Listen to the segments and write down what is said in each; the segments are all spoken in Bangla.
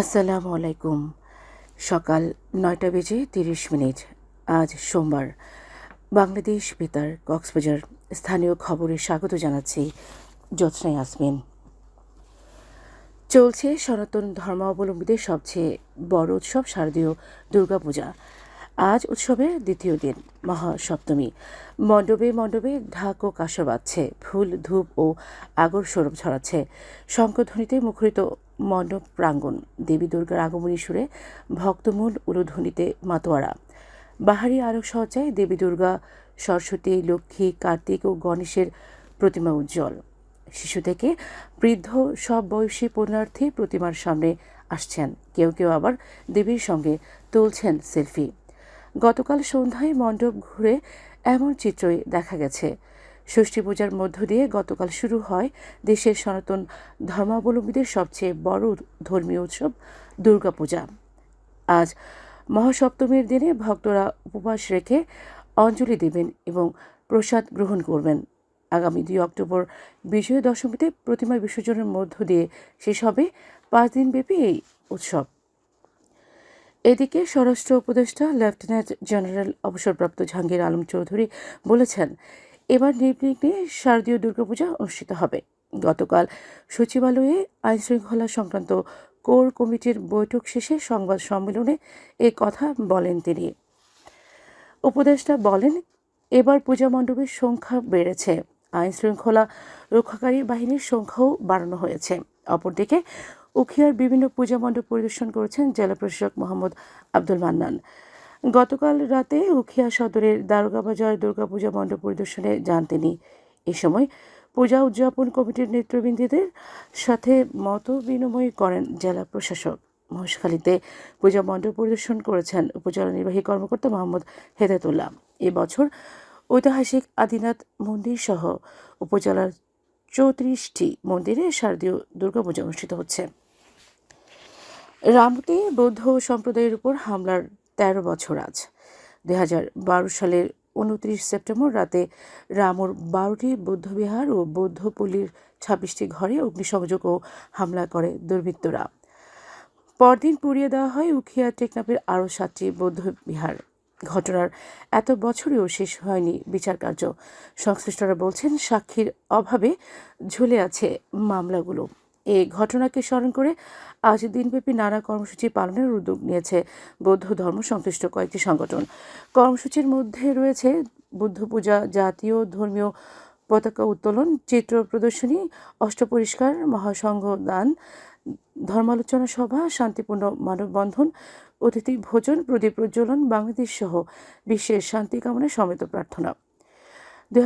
আসসালামু আলাইকুম। সকাল নয়টা বেজে তিরিশ মিনিট। আজ সোমবার। বাংলাদেশ বেতার, কক্সবাজার। স্থানীয় খবরে স্বাগত জানাচ্ছি জ্যোৎস্না ইয়াসমিন চলছে সনাতন ধর্মাবলম্বীদের সবচেয়ে বড় উৎসব শারদীয় দুর্গাপূজা। আজ উৎসবের দ্বিতীয় দিন, মহাসপ্তমী। মণ্ডপে মণ্ডপে ঢাক ও কাঁসর বাজছে, ফুল ধূপ ও আগর সৌরভ ছড়াচ্ছে। শঙ্কধ্বনিতে মুখরিত মণ্ডপ প্রাঙ্গণ, দেবী দুর্গার আগমনী সুরে ভক্তমূল উলুধ্বনিতে মাতোয়ারা। বাহারি আলোক সজ্জায় দেবী দুর্গা, সরস্বতী, লক্ষ্মী, কার্তিক ও গণেশের প্রতিমা উজ্জ্বল। শিশু থেকে বৃদ্ধ সব বয়সী পুণ্যার্থী প্রতিমার সামনে আসছেন। কেউ কেউ আবার দেবীর সঙ্গে তুলছেন সেলফি। গতকাল সন্ধ্যায় মণ্ডপ ঘুরে এমন চিত্রই দেখা গেছে। ষষ্ঠী পূজার মধ্য দিয়ে গতকাল শুরু হয় দেশের সনাতন ধর্মাবলম্বীদের সবচেয়ে বড় ধর্মীয় উৎসব দুর্গাপূজা। আজ মহাসপ্তমীর দিনে ভক্তরা উপবাস রেখে অঞ্জলি দেবেন এবং প্রসাদ গ্রহণ করবেন। আগামী দুই অক্টোবর বিজয়া দশমীতে প্রতিমা বিসর্জনের মধ্য দিয়ে শেষ হবে পাঁচ দিনব্যাপী এই উৎসব। এদিকে স্বরাষ্ট্র উপদেষ্টা লেফটেন্যান্ট জেনারেল অবসরপ্রাপ্ত জাহাঙ্গীর আলম চৌধুরী বলেছেন এবার নির্বিঘ্নে শারদীয় দুর্গাপূজা অনুষ্ঠিত হবে। গতকাল সচিবালয়ে আইনশৃঙ্খলা সংক্রান্ত কোর কমিটির বৈঠক শেষে সংবাদ সম্মেলনে এ কথা বলেন তিনি। উপদেষ্টা বলেন, এবার পূজা মণ্ডপের সংখ্যা বেড়েছে। আইন শৃঙ্খলা রক্ষাকারী বাহিনীর সংখ্যাও বাড়ানো হয়েছে। অপরদিকে, উখিয়ার বিভিন্ন পূজা মণ্ডপ পরিদর্শন করেছেন জেলা প্রশাসক মোহাম্মদ আব্দুল মান্নান। গতকাল রাতে উখিয়া সদরের দারোগাবাজার দুর্গাপূজা মণ্ডপ পরিদর্শনে যান তিনি। এ সময় পূজা উদযাপন কমিটির নেতৃবৃন্দদের সাথে মত বিনিময় করেন জেলা প্রশাসক। মহেশখালীতে পূজা মণ্ডপ পরিদর্শন করেছেন উপজেলা নির্বাহী কর্মকর্তা মোহাম্মদ হেদায়তুল্লাহ। এবছর ঐতিহাসিক আদিনাথ মন্দির সহ উপজেলার চৌত্রিশটি মন্দিরে শারদীয় দুর্গাপূজা অনুষ্ঠিত হচ্ছে। রামতে বৌদ্ধ সম্প্রদায়ের উপর হামলার তেরো বছর আজ। দু হাজার বারো সালের উনত্রিশ সেপ্টেম্বর রাতে রামুর বারোটি বৌদ্ধবিহার ও বৌদ্ধপল্লীর ছাব্বিশটি ঘরে অগ্নিসংযোগ ও হামলা করে দুর্বৃত্তরা। পরদিন পুড়িয়ে দেওয়া হয় উখিয়া টেকনাফের আরও সাতটি বৌদ্ধবিহার। ঘটনার এত বছরেও শেষ হয়নি বিচার কার্য। সংশ্লিষ্টরা বলছেন, সাক্ষীর অভাবে ঝুলে আছে মামলাগুলো। এ ঘটনাকে স্মরণ করে আজ দিনব্যাপী নানা কর্মসূচি পালনের উদ্যোগ নিয়েছে বৌদ্ধ ধর্ম সংশ্লিষ্ট কয়েকটি সংগঠন। কর্মসূচির মধ্যে রয়েছে বুদ্ধ পূজা, জাতীয় ধর্মীয় পতাকা উত্তোলন, চিত্র প্রদর্শনী, অষ্টপরিষ্কার মহাসংঘ দান ধর্মালোচনা সভা, শান্তিপূর্ণ মানববন্ধন, অতিথি ভোজন, প্রদীপ প্রজ্বলন, বাংলাদেশ সহ বিশ্বের শান্তি কামনায় সমেত প্রার্থনা। দুই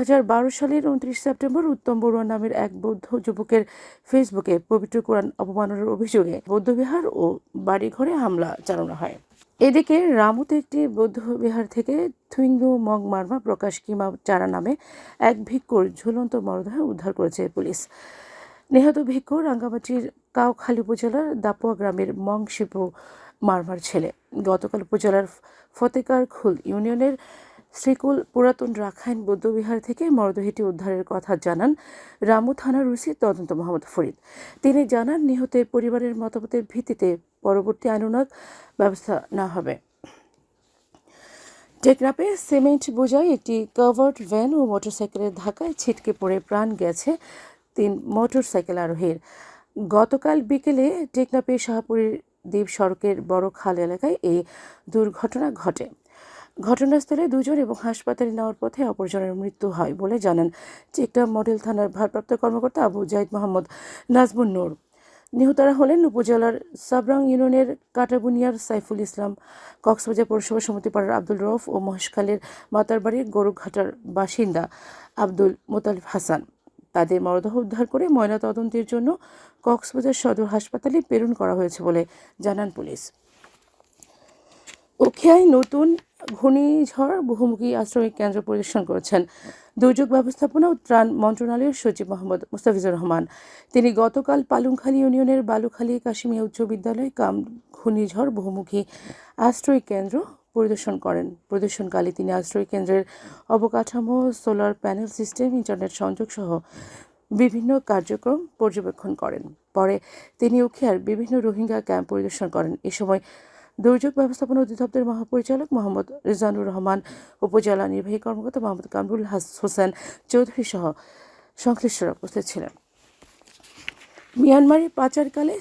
সালের উনত্রিশ সেপ্টেম্বর উত্তম বড়ুয়া নামের এক বৌদ্ধ যুবকের ফেসবুকে পবিত্র কোরআন অপমানের অভিযোগে বৌদ্ধবিহার ও বাড়িঘরে হামলা চালানো হয়। এদিকে রামুতে একটি বৌদ্ধবিহার থেকে থুইঙ্গু মগ মার্মা প্রকাশ কিমা চারা নামে এক ভিক্ষুর ঝুলন্ত মরদেহ উদ্ধার করেছে পুলিশ। নিহত ভিক্ষু রাঙ্গামাটির কাউখালী উপজেলার দাপুয়া গ্রামের মং শিপু মারমার ছেলে। গতকাল উপজেলার ফতেকার খুল ইউনিয়নের শ্রীকুল পুরাতন রাখাইন বৌদ্ধবিহার থেকে মরদেহটি উদ্ধারের কথা জানান রামু থানার ওসি তদন্ত মোহাম্মদ ফরিদ। তিনি জানান নিহতের পরিবারের মতামতের ভিত্তিতে পরবর্তী আইনানুগ ব্যবস্থা নেওয়া হবে। টেকনাপে সিমেন্ট বোঝাই একটি কাভার্ড ভ্যান ও মোটরসাইকেলের ধাক্কায় ছিটকে পড়ে প্রাণ গেছে তিন মোটরসাইকেল আরোহীর। গতকাল বিকেলে টেকনাপে শাহপুরের দ্বীপ সড়কের বড় খাল এলাকায় এই দুর্ঘটনা ঘটে। ঘটনাস্থলে দুজন এবং হাসপাতালে নেওয়ার পথে অপরজনের মৃত্যু হয় বলে জানান টেকনাপ মডেল থানার ভারপ্রাপ্ত কর্মকর্তা আবু জাহিদ মোহাম্মদ নাজমুন নূর। নিহতরা হলেন উপজেলার সাবরাং ইউনিয়নের কাটাবুনিয়ার সাইফুল ইসলাম, কক্সবাজার পৌরসভা সমিতি পাড়ার আব্দুল রফ ও মহেশখালীর মাতারবাড়ির গরুঘাটার বাসিন্দা আব্দুল মোতালিফ হাসান। তাদের মরদেহ উদ্ধার করে ময়নাতদন্তের জন্য কক্সবাজার সদর হাসপাতালে প্রেরণ করা হয়েছে বলে জানান পুলিশ। ওখিয়ায় নতুন ঘূর্ণিঝড় বহুমুখী আশ্রমিক কেন্দ্র পরিদর্শন করেছেন। দুর্যোগ ব্যবস্থাপনা ও ত্রাণ মন্ত্রণালয়ের সচিব মোহাম্মদ মুস্তাফিজুর রহমান। তিনি গতকাল পালুংখালী ইউনিয়নের বালুখালী কাশিমিয়া উচ্চ বিদ্যালয় কাম ঘূর্ণিঝড় বহুমুখী আশ্রয় কেন্দ্র পরিদর্শন করেন। পরিদর্শনকালে তিনি আশ্রয় কেন্দ্রের অবকাঠামো, সোলার প্যানেল সিস্টেম, ইন্টারনেট সংযোগ সহ বিভিন্ন কার্যক্রম পর্যবেক্ষণ করেন। পরে তিনি উখিয়ার বিভিন্ন রোহিঙ্গা ক্যাম্প পরিদর্শন করেন। এ সময় দুর্যোগ ব্যবস্থাপনা অধিদপ্তরের মহাপরিচালক মোহাম্মদ রিজানুর রহমান, উপজেলা নির্বাহী কর্মকর্তা মোহাম্মদ কামরুল হাস- হোসেন চৌধুরী সহ সংশ্লিষ্টরা উপস্থিত ছিলেন। মিয়ানমারের পাচারকালে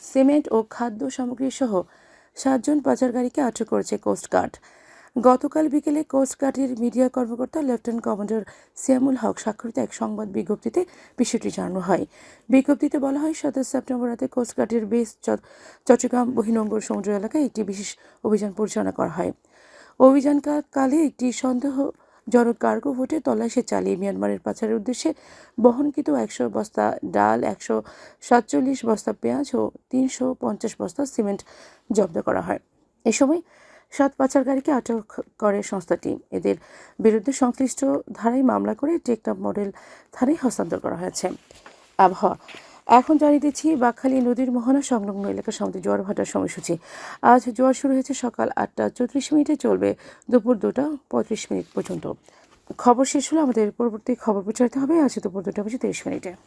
সিমেন্ট ও খাদ্য সামগ্রী সহ সাতজন পাচারকারীকে আটক করেছে কোস্টগার্ড গতকাল বিকেলে কোস্টগার্ডের মিডিয়া কর্মকর্তা লেফটেন্যান্ট কমান্ডার সিয়ামুল হক স্বাক্ষরিত এক সংবাদ বিজ্ঞপ্তিতে বিষয়টি জানানো হয়। বিজ্ঞপ্তিতে বলা হয় সাতাশ সেপ্টেম্বর রাতে কোস্টগার্ডের বেস চট্টগ্রাম বহিনঙ্গর সমুদ্র এলাকায় একটি বিশেষ অভিযান পরিচালনা করা হয়। অভিযানকালে একটি সন্দেহজনক কার্গো ভোটে তল্লাশি চালিয়ে মিয়ানমারের পাচারের উদ্দেশ্যে বহনকৃত একশো বস্তা ডাল, একশো সাতচল্লিশ বস্তা পেঁয়াজ ও তিনশো পঞ্চাশ বস্তা সিমেন্ট জব্দ করা হয়। এ সময় সাত পাচারকারীকে আটক করে সংস্থাটি এদের বিরুদ্ধে সংশ্লিষ্ট ধারায় মামলা করে টেকনাফ মডেল থানায় হস্তান্তর করা হয়েছে। আবহাওয়া। এখন জানিয়ে দিচ্ছি, বাকখালী নদীর মোহনা সংলগ্ন এলাকার সমিতি জোয়ার ভাটার সময়সূচি। আজ জোয়ার শুরু হয়েছে সকাল আটটা চৌত্রিশ মিনিটে, চলবে দুপুর দুটা পঁয়ত্রিশ মিনিট পর্যন্ত। খবর শেষ হলো আমাদের পরবর্তী খবর প্রচারিত হবে। আজ দুপুর দুটা বেজে তিরিশ মিনিটে।